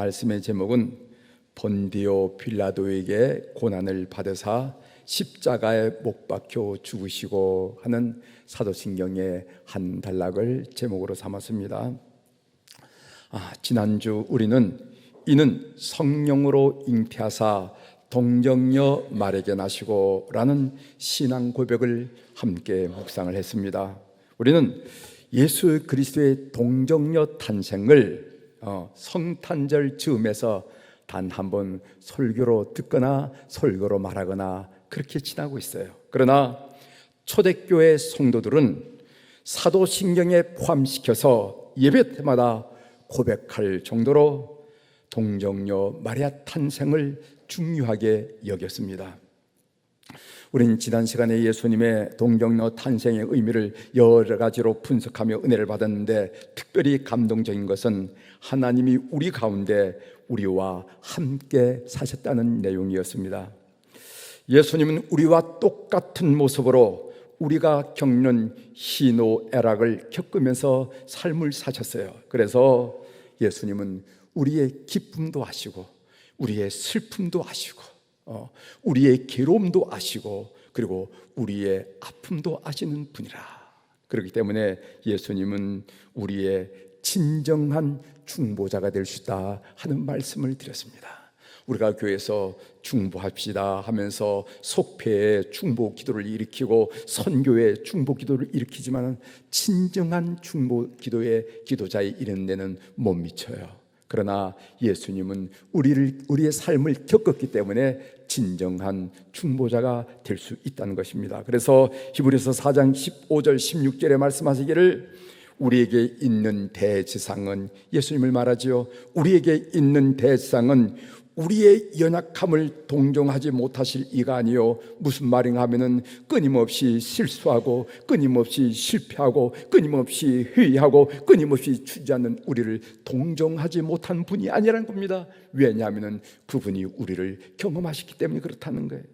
말씀의 제목은 본디오 빌라도에게 고난을 받으사 십자가에 못 박혀 죽으시고 하는 사도신경의 한 단락을 제목으로 삼았습니다. 아, 지난주 우리는 이는 성령으로 잉태하사 동정녀 말에게 나시고라는 신앙 고백을 함께 묵상을 했습니다. 우리는 예수 그리스도의 동정녀 탄생을 어, 성탄절 즈음에서 단 한 번 설교로 듣거나 설교로 말하거나 그렇게 지나고 있어요. 그러나 초대교회 성도들은 사도신경에 포함시켜서 예배 때마다 고백할 정도로 동정녀 마리아 탄생을 중요하게 여겼습니다. 우리는 지난 시간에 예수님의 동정녀 탄생의 의미를 여러 가지로 분석하며 은혜를 받았는데 특별히 감동적인 것은 하나님이 우리 가운데 우리와 함께 사셨다는 내용이었습니다. 예수님은 우리와 똑같은 모습으로 우리가 겪는 희노애락을 겪으면서 삶을 사셨어요. 그래서 예수님은 우리의 기쁨도 아시고 우리의 슬픔도 아시고 어, 우리의 괴로움도 아시고 그리고 우리의 아픔도 아시는 분이라. 그렇기 때문에 예수님은 우리의 진정한 중보자가 될 수 있다 하는 말씀을 드렸습니다. 우리가 교회에서 중보합시다 하면서 속회에 중보 기도를 일으키고 선교에 중보 기도를 일으키지만 진정한 중보 기도의 기도자의 이런 데는 못 미쳐요. 그러나 예수님은 우리를 우리의 삶을 겪었기 때문에 진정한 중보자가 될 수 있다는 것입니다. 그래서 히브리서 4장 15절 16절에 말씀하시기를 우리에게 있는 대지상은 예수님을 말하지요. 우리에게 있는 대지상은 우리의 연약함을 동정하지 못하실 이가 아니요 무슨 말인가 하면은 끊임없이 실수하고 끊임없이 실패하고 끊임없이 회의하고 끊임없이 주지않는 우리를 동정하지 못한 분이 아니라는 겁니다. 왜냐하면은 그분이 우리를 경험하셨기 때문에 그렇다는 거예요.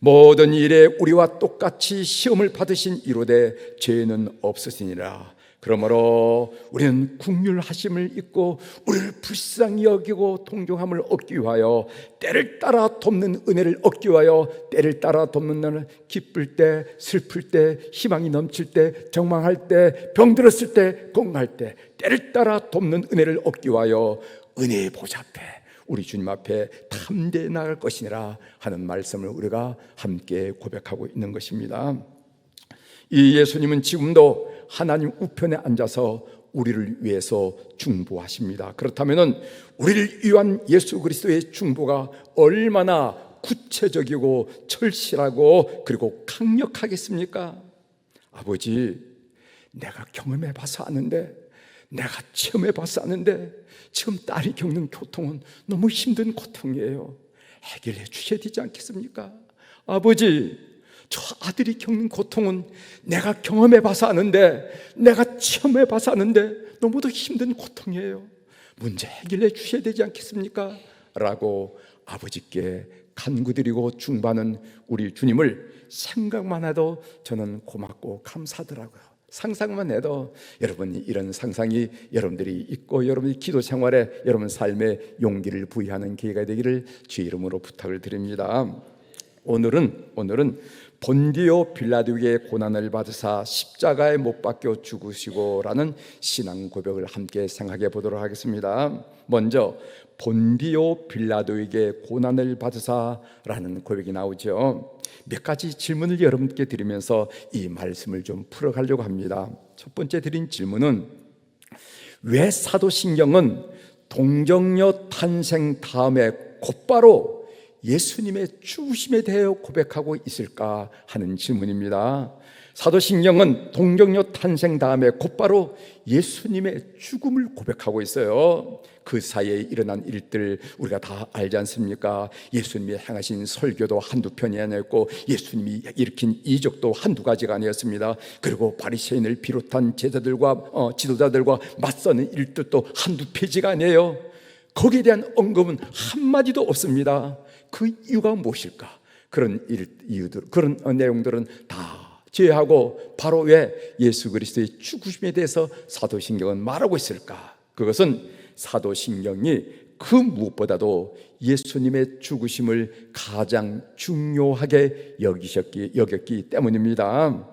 모든 일에 우리와 똑같이 시험을 받으신 이로되 죄는 없으시니라. 그러므로 우리는 국률하심을 잊고 우리를 불쌍히 여기고 동정함을 얻기 위하여 때를 따라 돕는 은혜를 얻기 위하여 때를 따라 돕는 나는 기쁠 때 슬플 때 희망이 넘칠 때 정망할 때 병들었을 때 건강할 때 때를 따라 돕는 은혜를 얻기 위하여 은혜의 보좌 앞에 우리 주님 앞에 탐대해 나갈 것이니라 하는 말씀을 우리가 함께 고백하고 있는 것입니다. 이 예수님은 지금도 하나님 우편에 앉아서 우리를 위해서 중보하십니다. 그렇다면 우리를 위한 예수 그리스도의 중보가 얼마나 구체적이고 철실하고 그리고 강력하겠습니까? 아버지, 내가 경험해 봐서 아는데, 내가 체험해 봐서 아는데, 지금 딸이 겪는 고통은 너무 힘든 고통이에요. 해결해 주셔야 되지 않겠습니까? 아버지, 저 아들이 겪는 고통은 내가 경험해 봐서 아는데, 내가 체험해 봐서 아는데, 너무도 힘든 고통이에요. 문제 해결해 주셔야 되지 않겠습니까? 라고 아버지께 간구드리고 중반은 우리 주님을 생각만 해도 저는 고맙고 감사하더라고요. 상상만 해도 여러분이 이런 상상이 여러분들이 있고 여러분이 기도 생활에 여러분 삶에 용기를 부여하는 기회가 되기를 주의 이름으로 부탁을 드립니다. 오늘은 오늘은 본디오 빌라도에게 고난을 받으사 십자가에 못 박혀 죽으시고라는 신앙 고백을 함께 생각해 보도록 하겠습니다. 먼저 본디오 빌라도에게 고난을 받으사라는 고백이 나오죠. 몇 가지 질문을 여러분께 드리면서 이 말씀을 좀 풀어가려고 합니다. 첫 번째 드린 질문은 왜 사도신경은 동정녀 탄생 다음에 곧바로 예수님의 죽으심에 대하여 고백하고 있을까 하는 질문입니다. 사도신경은 동정녀 탄생 다음에 곧바로 예수님의 죽음을 고백하고 있어요. 그 사이에 일어난 일들 우리가 다 알지 않습니까? 예수님이 행하신 설교도 한두 편이 아니었고 예수님이 일으킨 이적도 한두 가지가 아니었습니다. 그리고 바리새인을 비롯한 제자들과 어, 지도자들과 맞서는 일들도 한두 페이지가 아니에요. 거기에 대한 언급은 한마디도 없습니다. 그 이유가 무엇일까? 그런 일, 이유들, 그런 내용들은 다 제하고 바로 왜 예수 그리스도의 죽으심에 대해서 사도신경은 말하고 있을까? 그것은 사도신경이 그 무엇보다도 예수님의 죽으심을 가장 중요하게 여기셨기, 여겼기 때문입니다.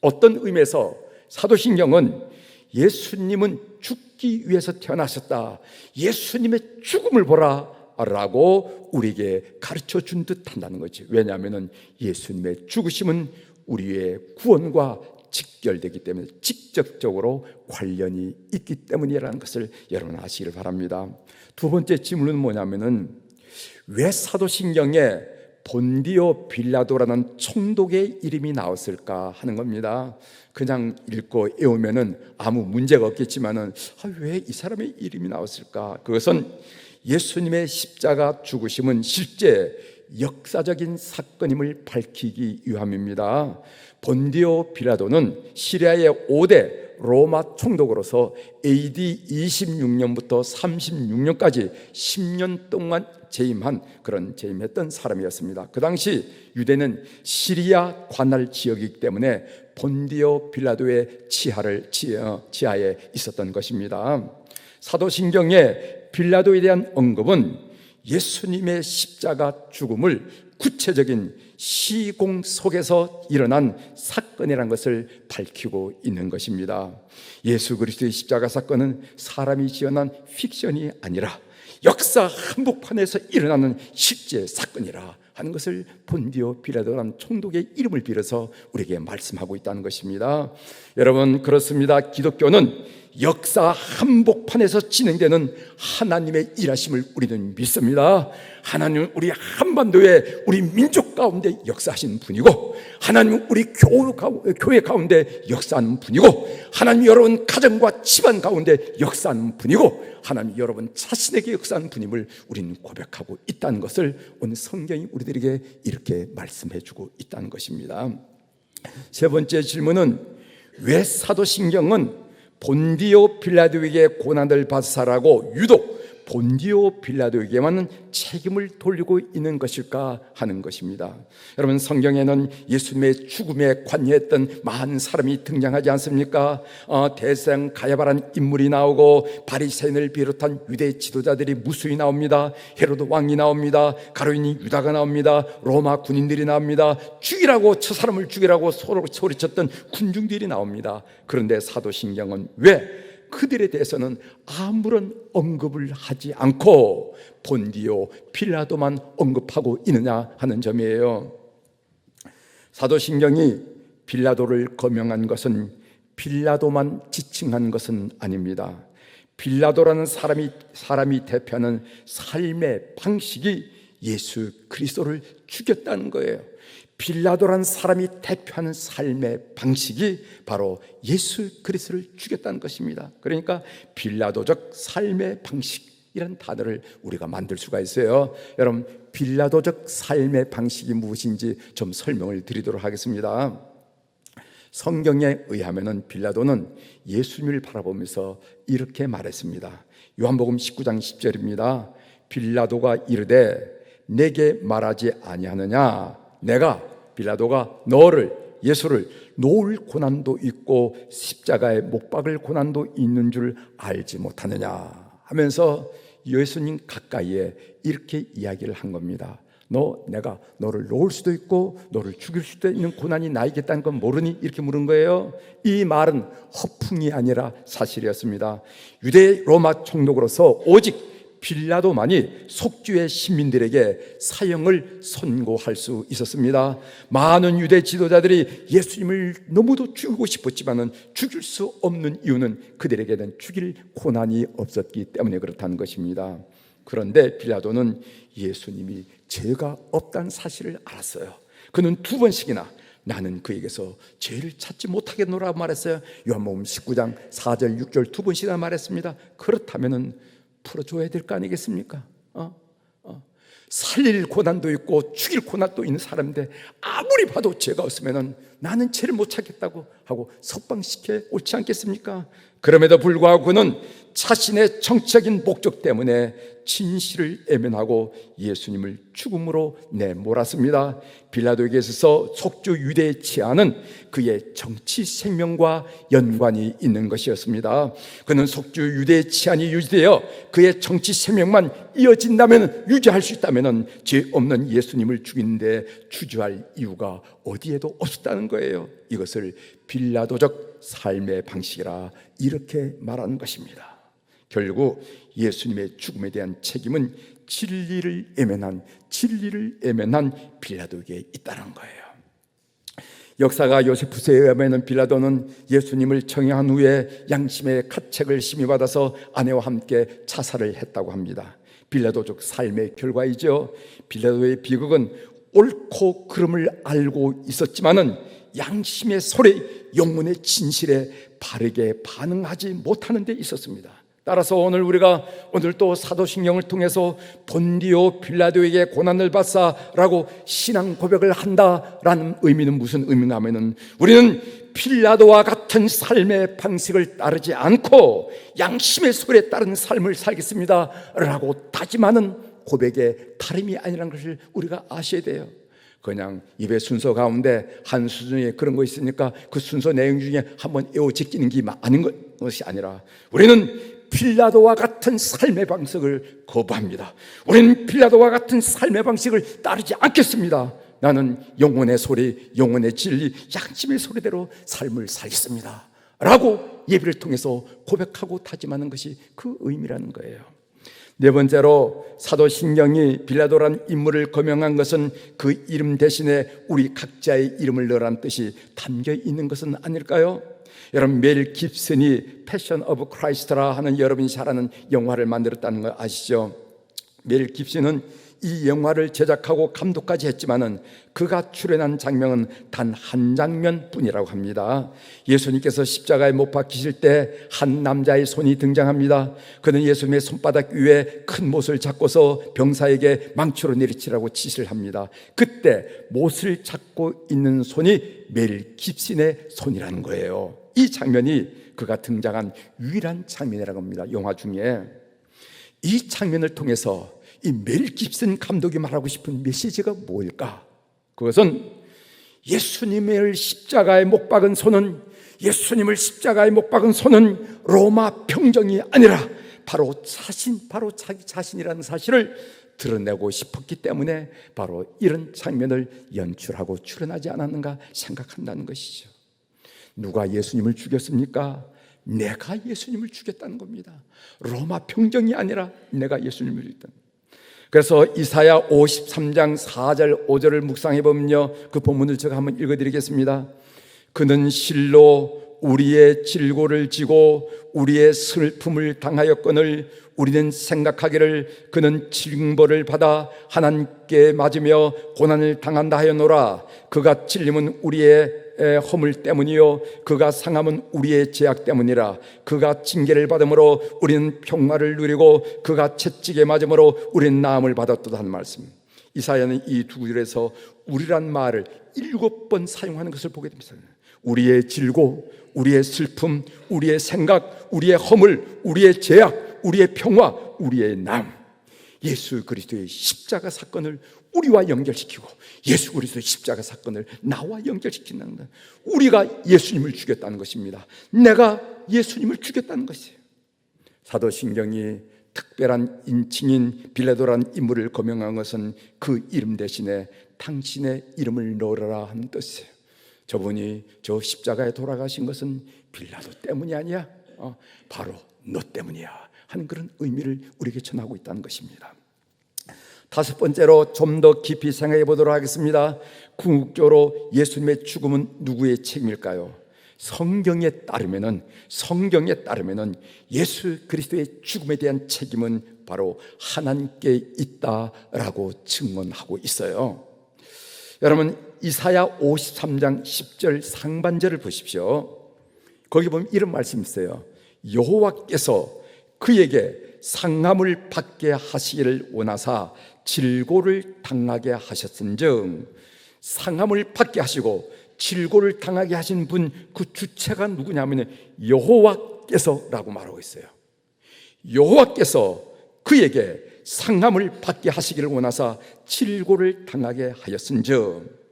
어떤 의미에서 사도신경은 예수님은 죽 기 위해서 태어나셨다. 예수님의 죽음을 보라. 라고 우리에게 가르쳐 준 듯 한다는 거지. 왜냐하면 예수님의 죽으심은 우리의 구원과 직결되기 때문에 직접적으로 관련이 있기 때문이라는 것을 여러분 아시길 바랍니다. 두 번째 질문은 뭐냐면은 왜 사도신경에 본디오 빌라도라는 총독의 이름이 나왔을까 하는 겁니다. 그냥 읽고 외우면은 아무 문제가 없겠지만은 아, 왜 이 사람의 이름이 나왔을까? 그것은 예수님의 십자가 죽으심은 실제 역사적인 사건임을 밝히기 위함입니다. 본디오 빌라도는 시리아의 5대 로마 총독으로서 AD 26년부터 36년까지 10년 동안 재임한 그런 재임했던 사람이었습니다. 그 당시 유대는 시리아 관할 지역이기 때문에 본디오 빌라도의 치하를 지하에 있었던 것입니다. 사도신경에 빌라도에 대한 언급은 예수님의 십자가 죽음을 구체적인 시공 속에서 일어난 사건이라는 것을 밝히고 있는 것입니다. 예수 그리스도의 십자가 사건은 사람이 지어낸 픽션이 아니라 역사 한복판에서 일어나는 실제 사건이라 하는 것을 본디오 비라도라는 총독의 이름을 빌어서 우리에게 말씀하고 있다는 것입니다. 여러분 그렇습니다. 기독교는 역사 한복판에서 진행되는 하나님의 일하심을 우리는 믿습니다. 하나님은 우리 한반도에 우리 민족 가운데 역사하신 분이고, 하나님은 우리 교회 가운데 역사하는 분이고, 하나님 여러분 가정과 집안 가운데 역사하는 분이고, 하나님 여러분 자신에게 역사하는 분임을 우리는 고백하고 있다는 것을 오늘 성경이 우리들에게 이렇게 말씀해 주고 있다는 것입니다. 세 번째 질문은 왜 사도신경은 본디오 빌라도에게 고난을 받으사라고 유독 본디오 빌라도에게만 책임을 돌리고 있는 것일까 하는 것입니다. 여러분 성경에는 예수님의 죽음에 관여했던 많은 사람이 등장하지 않습니까? 어, 대생 가야바란 인물이 나오고 바리새인을 비롯한 유대 지도자들이 무수히 나옵니다. 헤로드 왕이 나옵니다. 가로인이 유다가 나옵니다. 로마 군인들이 나옵니다. 죽이라고 저 사람을 죽이라고 소리쳤던 군중들이 나옵니다. 그런데 사도신경은 왜 그들에 대해서는 아무런 언급을 하지 않고 본디오 필라도만 언급하고 있느냐 하는 점이에요. 사도신경이 빌라도를 거명한 것은 빌라도만 지칭한 것은 아닙니다. 빌라도라는 사람이 사람이 대표하는 삶의 방식이 예수 그리스도를 죽였다는 거예요. 빌라도란 사람이 대표하는 삶의 방식이 바로 예수 그리스도를 죽였다는 것입니다. 그러니까 빌라도적 삶의 방식이란 단어를 우리가 만들 수가 있어요. 여러분 빌라도적 삶의 방식이 무엇인지 좀 설명을 드리도록 하겠습니다. 성경에 의하면은 빌라도는 예수님을 바라보면서 이렇게 말했습니다. 요한복음 19장 10절입니다. 빌라도가 이르되 내게 말하지 아니하느냐 내가 빌라도가 너를 예수를 놓을 고난도 있고 십자가에 못 박을 고난도 있는 줄 알지 못하느냐 하면서 예수님 가까이에 이렇게 이야기를 한 겁니다. 너 내가 너를 놓을 수도 있고 너를 죽일 수도 있는 고난이 나이겠다는 건 모르니 이렇게 물은 거예요. 이 말은 허풍이 아니라 사실이었습니다. 유대 로마 총독으로서 오직 빌라도만이 속주의 시민들에게 사형을 선고할 수 있었습니다. 많은 유대 지도자들이 예수님을 너무도 죽이고 싶었지만은 죽일 수 없는 이유는 그들에게는 죽일 고난이 없었기 때문에 그렇다는 것입니다. 그런데 빌라도는 예수님이 죄가 없다는 사실을 알았어요. 그는 두 번씩이나 나는 그에게서 죄를 찾지 못하겠노라 말했어요. 요한복음 19장 4절 6절 두 번씩이나 말했습니다. 그렇다면은 풀어줘야 될 거 아니겠습니까? 어? 어. 살릴 고난도 있고 죽일 고난도 있는 사람인데 아무리 봐도 죄가 없으면 나는 죄를 못 찾겠다고 하고 석방시켜 옳지 않겠습니까? 그럼에도 불구하고 그는 자신의 정치적인 목적 때문에 진실을 애면하고 예수님을 죽음으로 내몰았습니다. 빌라도에게 있어서 속주 유대의 치안은 그의 정치 생명과 연관이 있는 것이었습니다. 그는 속주 유대의 치안이 유지되어 그의 정치 생명만 이어진다면 유지할 수 있다면 죄 없는 예수님을 죽이는데 주저할 이유가 어디에도 없었다는 거예요. 이것을 빌라도적 삶의 방식이라 이렇게 말하는 것입니다. 결국 예수님의 죽음에 대한 책임은 진리를 애면한 진리를 애면한 빌라도에게 있다는 거예요. 역사가 요세푸스에 의하면 빌라도는 예수님을 청해한 후에 양심의 가책을 심히 받아서 아내와 함께 자살을 했다고 합니다. 빌라도적 삶의 결과이죠. 빌라도의 비극은 옳고 그름을 알고 있었지만은 양심의 소리, 영문의 진실에 바르게 반응하지 못하는 데 있었습니다. 따라서 오늘 우리가 오늘 또 사도신경을 통해서 본디오 빌라도에게 고난을 받사라고 신앙 고백을 한다라는 의미는 무슨 의미가 하면은 우리는 빌라도와 같은 삶의 방식을 따르지 않고 양심의 소리에 따른 삶을 살겠습니다 라고 다짐하는 고백의 다름이 아니라는 것을 우리가 아셔야 돼요. 그냥 입의 순서 가운데 한 수준에 그런 거 있으니까 그 순서 내용 중에 한번 에워 제끼는 게 아닌 것이 아니라 우리는 필라도와 같은 삶의 방식을 거부합니다. 우리는 필라도와 같은 삶의 방식을 따르지 않겠습니다. 나는 영혼의 소리, 영혼의 진리, 양심의 소리대로 삶을 살겠습니다. 라고 예비를 통해서 고백하고 다짐하는 것이 그 의미라는 거예요. 네 번째로 사도 신경이 빌라도란 인물을 거명한 것은 그 이름 대신에 우리 각자의 이름을 넣으란 뜻이 담겨 있는 것은 아닐까요? 여러분 멜 깁슨이 패션 오브 크라이스트라 하는 여러분이 잘 아는 영화를 만들었다는 거 아시죠? 멜 깁슨은 이 영화를 제작하고 감독까지 했지만은 그가 출연한 장면은 단 한 장면뿐이라고 합니다. 예수님께서 십자가에 못 박히실 때 한 남자의 손이 등장합니다. 그는 예수님의 손바닥 위에 큰 못을 잡고서 병사에게 망치로 내리치라고 지시를 합니다. 그때 못을 잡고 있는 손이 멜 깁슨의 손이라는 거예요. 이 장면이 그가 등장한 유일한 장면이라고 합니다. 영화 중에 이 장면을 통해서 이 멜 깁슨 감독이 말하고 싶은 메시지가 뭘까? 그것은 예수님을 십자가에 못 박은 손은 예수님을 십자가에 못 박은 손은 로마 평정이 아니라 바로 자신, 바로 자기 자신이라는 사실을 드러내고 싶었기 때문에 바로 이런 장면을 연출하고 출연하지 않았는가 생각한다는 것이죠. 누가 예수님을 죽였습니까? 내가 예수님을 죽였다는 겁니다. 로마 평정이 아니라 내가 예수님을 죽였다. 그래서 이사야 53장 4절 5절을 묵상해 보면요. 그 본문을 제가 한번 읽어 드리겠습니다. 그는 실로 우리의 질고를 지고 우리의 슬픔을 당하였거늘 우리는 생각하기를 그는 징벌을 받아 하나님께 맞으며 고난을 당한다 하였노라 그가 찔림은 우리의 허물 때문이요. 그가 상함은 우리의 죄악 때문이라. 그가 징계를 받음으로 우리는 평화를 누리고 그가 채찍에 맞음으로 우리는 나음을 받았다 하는 말씀. 이사야는 이 두 구절에서 우리란 말을 일곱 번 사용하는 것을 보게 됩니다. 우리의 질고 우리의 슬픔 우리의 생각 우리의 허물 우리의 죄악 우리의 평화 우리의 남. 예수 그리스도의 십자가 사건을 우리와 연결시키고 예수 그리스도의 십자가 사건을 나와 연결시킨다는 것. 우리가 예수님을 죽였다는 것입니다. 내가 예수님을 죽였다는 것이에요. 사도신경이 특별한 인칭인 빌라도란 인물을 거명한 것은 그 이름 대신에 당신의 이름을 넣으라 하는 뜻이에요. 저분이 저 십자가에 돌아가신 것은 빌라도 때문이 아니야. 어, 바로 너 때문이야. 하는 그런 의미를 우리에게 전하고 있다는 것입니다. 다섯 번째로 좀 더 깊이 생각해 보도록 하겠습니다. 궁극적으로 예수님의 죽음은 누구의 책임일까요? 성경에 따르면은 성경에 따르면은 예수 그리스도의 죽음에 대한 책임은 바로 하나님께 있다라고 증언하고 있어요. 여러분 이사야 53장 10절 상반절을 보십시오. 거기 보면 이런 말씀이 있어요. 여호와께서 그에게 상함을 받게 하시기를 원하사 질고를 당하게 하셨은즉 상함을 받게 하시고 질고를 당하게 하신 분 그 주체가 누구냐면 여호와께서라고 말하고 있어요. 여호와께서 그에게 상함을 받게 하시기를 원하사 칠고를 당하게 하였은즉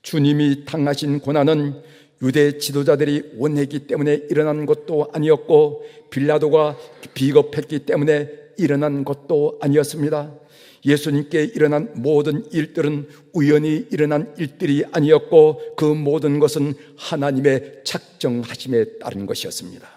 주님이 당하신 고난은 유대 지도자들이 원했기 때문에 일어난 것도 아니었고 빌라도가 비겁했기 때문에 일어난 것도 아니었습니다. 예수님께 일어난 모든 일들은 우연히 일어난 일들이 아니었고 그 모든 것은 하나님의 작정하심에 따른 것이었습니다.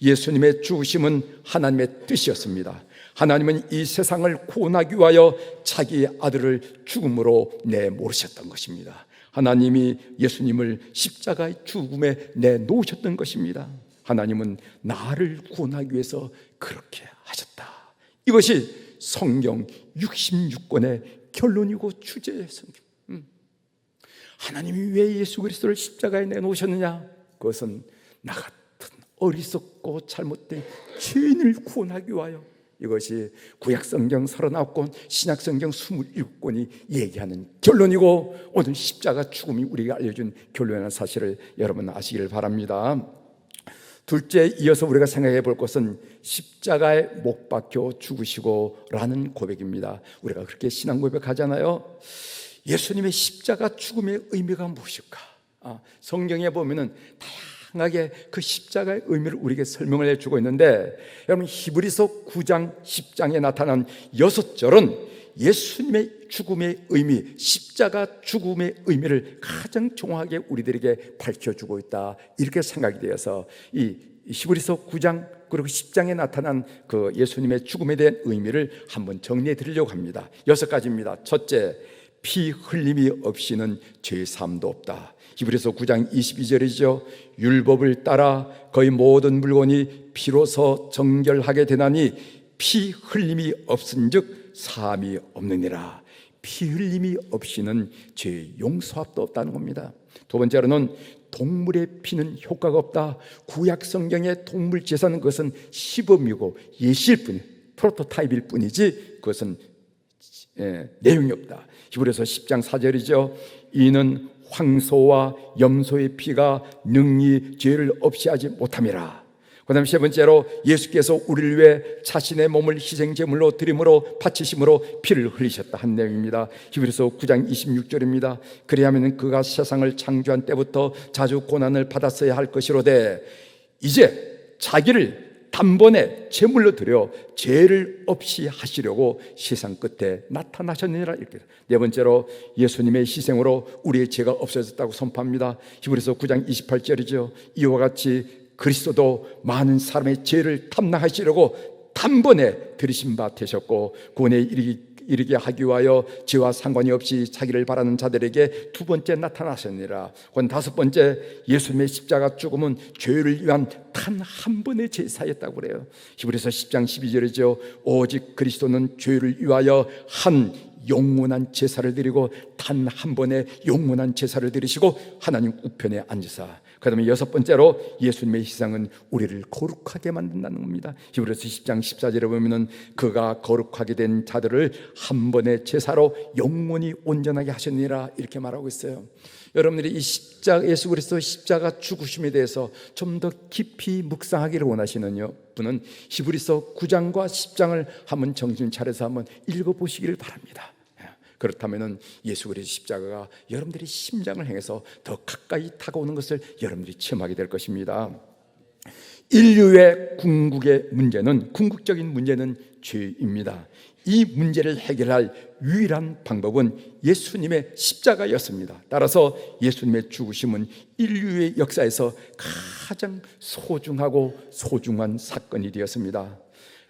예수님의 죽으심은 하나님의 뜻이었습니다. 하나님은 이 세상을 구원하기 위하여 자기 아들을 죽음으로 내모르셨던 것입니다. 하나님이 예수님을 십자가의 죽음에 내놓으셨던 것입니다. 하나님은 나를 구원하기 위해서 그렇게 하셨다. 이것이 성경 66권의 결론이고 주제의 성경. 음. 하나님이 왜 예수 그리스도를 십자가에 내놓으셨느냐? 그것은 나 같은 어리석고 잘못된 죄인을 구원하기 위하여 이것이 구약 성경 39권, 신약 성경 27권이 얘기하는 결론이고 오늘 십자가 죽음이 우리가 알려준 결론이라는 사실을 여러분 아시기를 바랍니다. 둘째 이어서 우리가 생각해 볼 것은 십자가에 못 박혀 죽으시고 라는 고백입니다. 우리가 그렇게 신앙 고백하잖아요. 예수님의 십자가 죽음의 의미가 무엇일까? 아, 성경에 보면은 다양 하게 그 십자가의 의미를 우리에게 설명을 해주고 있는데 여러분 히브리서 9장 10장에 나타난 여섯 절은 예수님의 죽음의 의미, 십자가 죽음의 의미를 가장 정확하게 우리들에게 밝혀주고 있다. 이렇게 생각이 되어서 이 히브리서 9장 그리고 10장에 나타난 그 예수님의 죽음에 대한 의미를 한번 정리해 드리려고 합니다. 여섯 가지입니다. 첫째, 피 흘림이 없이는 죄 사함도 없다. 히브리서 9장 22절이죠. 율법을 따라 거의 모든 물건이 피로서 정결하게 되나니 피 흘림이 없은즉 사함이 없느니라. 피 흘림이 없이는 죄 용서합도 없다는 겁니다. 두 번째로는 동물의 피는 효과가 없다. 구약 성경의 동물 제사는 그것은 시범이고 예시일 뿐, 프로토타입일 뿐이지 그것은 예, 내용이 없다. 히브리서 10장 4절이죠. 이는 황소와 염소의 피가 능히 죄를 없이 하지 못함이라. 그다음 세 번째로 예수께서 우리를 위해 자신의 몸을 희생 제물로 드림으로 바치심으로 피를 흘리셨다 한 내용입니다. 히브리서 9장 26절입니다. 그리하면 그가 세상을 창조한 때부터 자주 고난을 받았어야 할 것이로되 이제 자기를 단번에 제물로 드려 죄를 없이 하시려고 세상 끝에 나타나셨느니라 이렇게 네 번째로 예수님의 희생으로 우리의 죄가 없어졌다고 선포합니다. 히브리서 9장 28절이죠. 이와 같이 그리스도도 많은 사람의 죄를 탐나하시려고 단번에 들으신 바 되셨고 구원에 이르기 이르게 하기 위하여 죄와 상관이 없이 자기를 바라는 자들에게 두 번째 나타나셨느니라. 그 다섯 번째 예수님의 십자가 죽음은 죄를 위한 단 한 번의 제사였다고 그래요. 히브리서 10장 12절이죠. 오직 그리스도는 죄를 위하여 한 영원한 제사를 드리고 단 한 번의 영원한 제사를 드리시고 하나님 우편에 앉으사 그 다음에 여섯 번째로 예수님의 희생은 우리를 거룩하게 만든다는 겁니다. 히브리서 10장 14절에 보면은 그가 거룩하게 된 자들을 한 번의 제사로 영원히 온전하게 하셨느니라 이렇게 말하고 있어요. 여러분들이 이 십자가 예수 그리스도 십자가 죽으심에 대해서 좀 더 깊이 묵상하기를 원하시는 분은 히브리서 9장과 10장을 한번 정신 차려서 한번 읽어 보시기를 바랍니다. 그렇다면 예수 그리스도 십자가가 여러분들이 심장을 향해서 더 가까이 다가오는 것을 여러분들이 체험하게 될 것입니다. 인류의 궁극의 문제는 궁극적인 문제는 죄입니다. 이 문제를 해결할 유일한 방법은 예수님의 십자가였습니다. 따라서 예수님의 죽으심은 인류의 역사에서 가장 소중하고 소중한 사건이 되었습니다.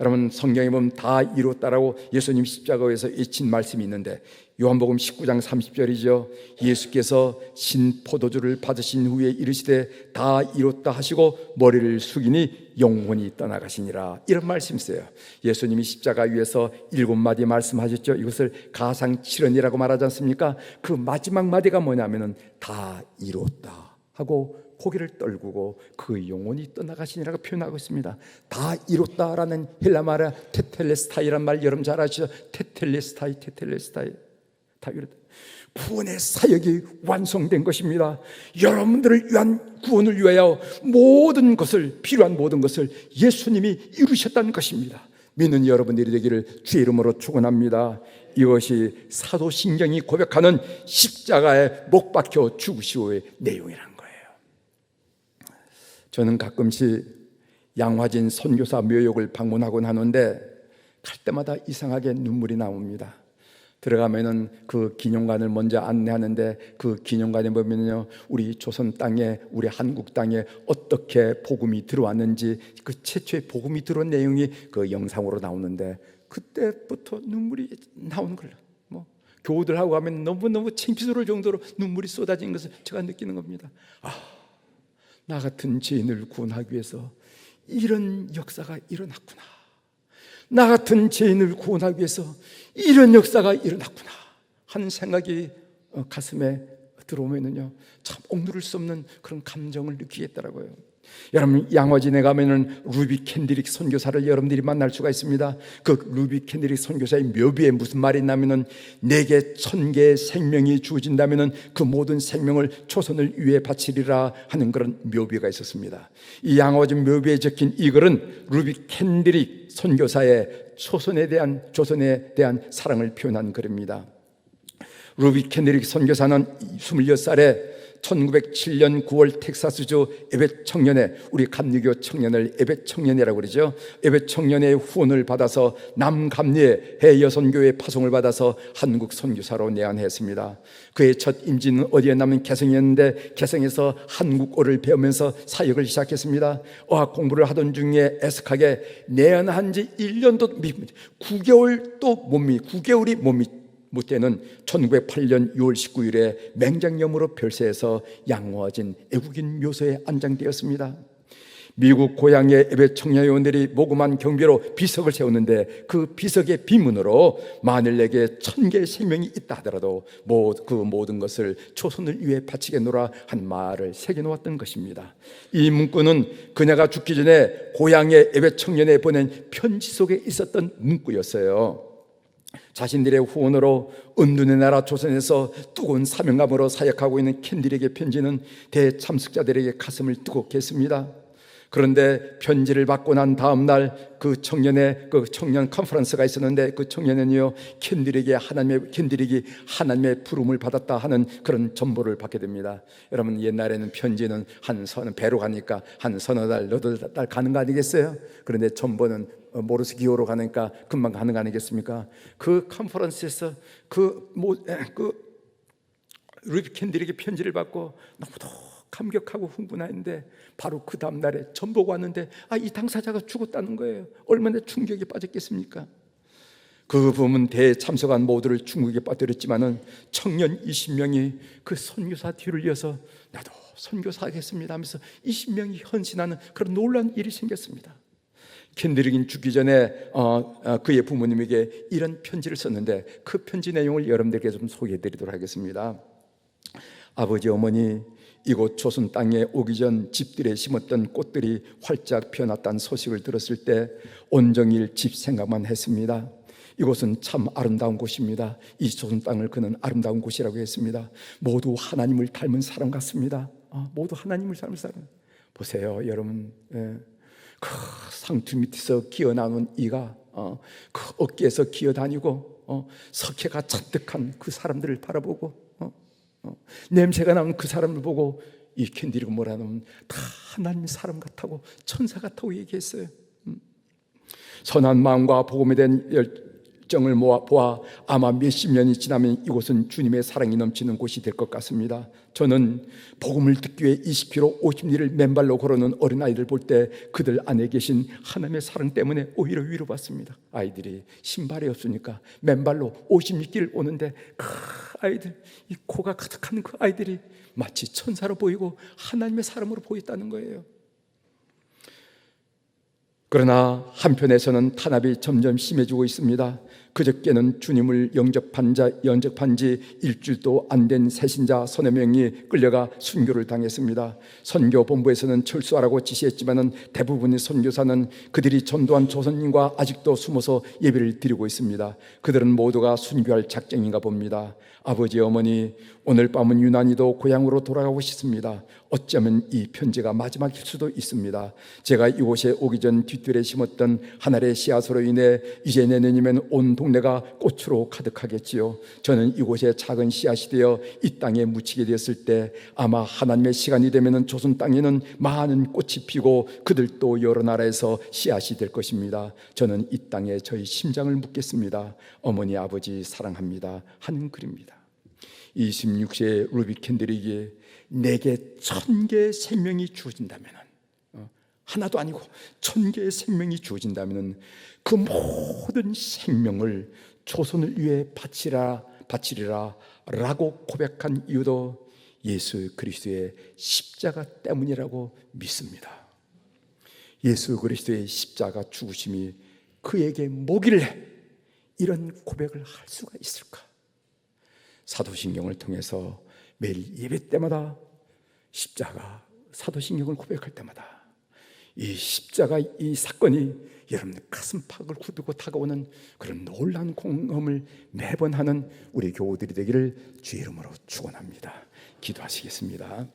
여러분 성경에 보면 다 이뤘다라고 예수님 십자가에서 외친 말씀이 있는데 요한복음 19장 30절이죠. 예수께서 신 포도주를 받으신 후에 이르시되 다 이뤘다 하시고 머리를 숙이니 영혼이 떠나가시니라. 이런 말씀 있어요. 예수님이 십자가 위에서 일곱 마디 말씀하셨죠. 이것을 가상 칠언이라고 말하지 않습니까? 그 마지막 마디가 뭐냐면은 다 이뤘다 하고 고개를 떨구고 그 영혼이 떠나가시니라고 표현하고 있습니다. 다 이뤘다라는 헬라 말의 테텔레스타이란 말 여러분 잘 아시죠? 테텔레스타이, 테텔레스타이. 다 이뤘다. 구원의 사역이 완성된 것입니다. 여러분들을 위한 구원을 위하여 모든 것을 필요한 모든 것을 예수님이 이루셨다는 것입니다. 믿는 여러분들이 되기를 주의 이름으로 축원합니다. 이것이 사도신경이 고백하는 십자가에 못 박혀 죽으시오의 거예요. 저는 가끔씩 양화진 선교사 묘역을 방문하곤 하는데 갈 때마다 이상하게 눈물이 나옵니다. 들어가면은 그 기념관을 먼저 안내하는데 그 기념관에 보면요 우리 조선 땅에 우리 한국 땅에 어떻게 복음이 들어왔는지 그 최초의 복음이 들어온 내용이 그 영상으로 나오는데 그때부터 눈물이 나오는 걸로 뭐 교우들하고 가면 너무 너무 창피스러울 정도로 눈물이 쏟아진 것을 제가 느끼는 겁니다. 아, 나 같은 죄인을 구원하기 위해서 이런 역사가 일어났구나. 나 같은 죄인을 구원하기 위해서 이런 역사가 일어났구나 하는 생각이 어, 가슴에 들어오면은요 참 억누를 수 없는 그런 감정을 느끼겠더라고요. 여러분 양화진에 가면은 루비 캔드릭 선교사를 여러분들이 만날 수가 있습니다. 그 루비 캔드릭 선교사의 묘비에 무슨 말이 있냐면은 내게 천 개의 생명이 주어진다면은 그 모든 생명을 초선을 위해 바치리라 하는 그런 묘비가 있었습니다. 이 양화진 묘비에 적힌 이 글은 루비 캔드릭 선교사의 초선에 대한 조선에 대한 사랑을 표현한 글입니다. 루비 캔드릭 선교사는 26살에 1907년 9월 텍사스주 에벳 청년회 우리 감리교 청년을 에벳 청년이라고 그러죠. 에벳 청년의 후원을 받아서 남감리의 해여선교회 파송을 받아서 한국 선교사로 내한했습니다. 그의 첫 임지는 어디에 남은 개성이었는데 개성에서 한국어를 배우면서 사역을 시작했습니다. 어학 공부를 하던 중에 애석하게 내한한 지 1년도 9개월 또못 미, 9개월이 못 미, 무때는 1908년 6월 19일에 맹장염으로 별세해서 양호해진 애국인 묘소에 안장되었습니다. 미국 고향의 예배 청년회원들이 모금한 경비로 비석을 세웠는데 그 비석의 비문으로 만일 내게 천 개의 생명이 있다 하더라도 그 모든 것을 초선을 위해 바치겠노라 한 말을 새겨 놓았던 것입니다. 이 문구는 그녀가 죽기 전에 고향의 예배 청년에 보낸 편지 속에 있었던 문구였어요. 자신들의 후원으로 은둔의 나라 조선에서 뜨거운 사명감으로 사역하고 있는 캔들에게 편지는 대참석자들에게 가슴을 뜨겁게 했습니다. 그런데 편지를 받고 난 다음 날 그 청년의 그 청년 컨퍼런스가 있었는데 그 청년은요 캔들에게 하나님의 캔들에게 하나님의 부름을 받았다 하는 그런 정보를 받게 됩니다. 여러분 옛날에는 편지는 한 서너 배로 가니까 한 서너 달 너덟 달 가는 거 아니겠어요? 그런데 정보는 모르스 기호로 가니까 금방 가는 거 아니겠습니까? 그 컨퍼런스에서 그뭐그 루비 캔들에게 편지를 받고 너무도 감격하고 흥분했는데 바로 그 다음 날에 전보가 왔는데 아 이 당사자가 죽었다는 거예요. 얼마나 충격에 빠졌겠습니까? 그 부분 대참석한 모두를 충격에 빠뜨렸지만은 청년 20명이 그 선교사 뒤를 이어서 나도 선교사 하겠습니다 하면서 20명이 헌신하는 그런 놀라운 일이 생겼습니다. 캔드릭인 죽기 전에 어, 어, 그의 부모님에게 이런 편지를 썼는데 그 편지 내용을 여러분들에게 좀 소개해 드리도록 하겠습니다. 아버지 어머니 이곳 조선 땅에 오기 전 집들에 심었던 꽃들이 활짝 피어났다는 소식을 들었을 때 온종일 집 생각만 했습니다. 이곳은 참 아름다운 곳입니다. 이 조선 땅을 그는 아름다운 곳이라고 했습니다. 모두 하나님을 닮은 사람 같습니다. 어, 모두 하나님을 닮은 사람. 보세요, 여러분. 예. 그 상투 밑에서 기어 나온 이가 어, 그 어깨에서 기어 다니고 어, 석회가 잔뜩한 그 사람들을 바라보고 어, 냄새가 나는 그 사람을 보고 이 캔디리가 뭐라면 다 하나님 사람 같다고 천사 같다고 얘기했어요. 음. 선한 마음과 복음에 대한 열 정을 모아 보아 아마 몇십 년이 지나면 이곳은 주님의 사랑이 넘치는 곳이 될 것 같습니다. 저는 복음을 듣기 위해 20km, 50리를 맨발로 걸어는 어린아이들 볼 때 그들 안에 계신 하나님의 사랑 때문에 오히려 위로받습니다. 아이들이 신발이 없으니까 맨발로 50리길 오는데 그 아이들, 이 코가 가득한 그 아이들이 마치 천사로 보이고 하나님의 사람으로 보였다는 거예요. 그러나 한편에서는 탄압이 점점 심해지고 있습니다. 그저께는 주님을 영접한 자 영접한 지 일주일도 안 된 새신자 서너 명이 끌려가 순교를 당했습니다. 선교 본부에서는 철수하라고 지시했지만은 대부분의 선교사는 그들이 전도한 조선인과 아직도 숨어서 예배를 드리고 있습니다. 그들은 모두가 순교할 작정인가 봅니다. 아버지 어머니 오늘 밤은 유난히도 고향으로 돌아가고 싶습니다. 어쩌면 이 편지가 마지막일 수도 있습니다. 제가 이곳에 오기 전 뒷뜰에 심었던 하늘의 씨앗으로 인해 이제 내년이면 온 동 네가 꽃으로 가득하겠지요. 저는 이곳에 작은 씨앗이 되어 이 땅에 묻히게 되었을 때 아마 하나님의 시간이 되면은 조선 땅에는 많은 꽃이 피고 그들도 여러 나라에서 씨앗이 될 것입니다. 저는 이 땅에 저희 심장을 묻겠습니다. 어머니 아버지 사랑합니다. 하는 글입니다. 26세의 루비 캔들에게 내게 천 개의 생명이 주어진다면 하나도 아니고 천 개의 생명이 주어진다면 그 모든 생명을 조선을 위해 바치라 바치리라 라고 고백한 이유도 예수 그리스도의 십자가 때문이라고 믿습니다. 예수 그리스도의 십자가 죽으심이 그에게 뭐길래 이런 고백을 할 수가 있을까? 사도신경을 통해서 매일 예배 때마다 십자가 사도신경을 고백할 때마다 이 십자가 이 사건이 여러분 가슴팍을 굽히고 다가오는 그런 놀라운 공험을 매번 하는 우리 교우들이 되기를 주의 이름으로 축원합니다. 기도하시겠습니다.